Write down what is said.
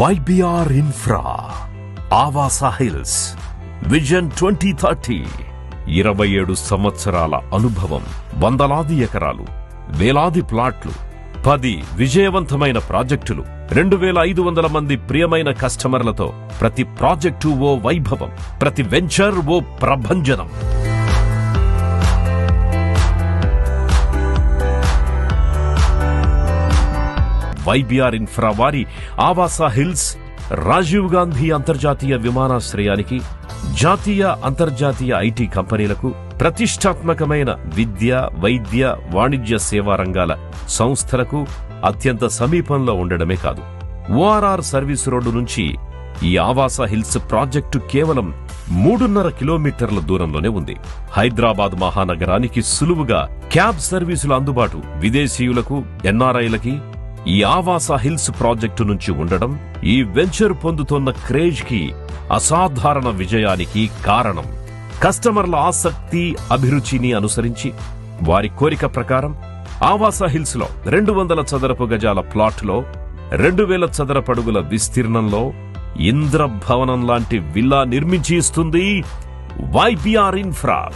YBR infra Avasa hills vision twenty thirty ఇరవై ఏడు సంవత్సరాల అనుభవం వందలాది ఎకరాలు వేలాది ప్లాట్లు పది విజయవంతమైన ప్రాజెక్టులు రెండు వేల ఐదు వందల మంది ప్రియమైన కస్టమర్లతో ప్రతి ప్రాజెక్టు ఓ వైభవం ప్రతి వెంచర్ ఓ ప్రభంజనం. వైబీఆర్ ఇన్ఫ్రా వారి ఆవాస హిల్స్ రాజీవ్ గాంధీ అంతర్జాతీయ విమానాశ్రయానికి జాతీయ అంతర్జాతీయ ఐటీ కంపెనీలకు ప్రతిష్టాత్మకమైన విద్య వైద్య వాణిజ్య సేవా రంగాల సంస్థలకు అత్యంత సమీపంలో ఉండడమే కాదు. ఓఆర్ఆర్ సర్వీస్ రోడ్డు నుంచి ఈ ఆవాస హిల్స్ ప్రాజెక్టు కేవలం మూడున్నర కిలోమీటర్ల దూరంలోనే ఉంది. హైదరాబాద్ మహానగరానికి సులువుగా క్యాబ్ సర్వీసుల అందుబాటు. విదేశీయులకు ఎన్ఆర్ఐలకి ఈ ఆవాస హిల్స్ ప్రాజెక్టు నుంచి ఉండడం ఈ వెంచర్ పొందుతున్న క్రేజ్కి అసాధారణ విజయానికి కారణం. కస్టమర్ల ఆసక్తి అభిరుచిని అనుసరించి వారి కోరిక ప్రకారం ఆవాస హిల్స్లో రెండు వందల చదరపు గజాల ప్లాట్లో రెండు వేల చదరపడుగుల విస్తీర్ణంలో ఇంద్రభవనం లాంటి విల్లా నిర్మించి ఇస్తుంది వైబిఆర్ ఇన్ఫ్రా.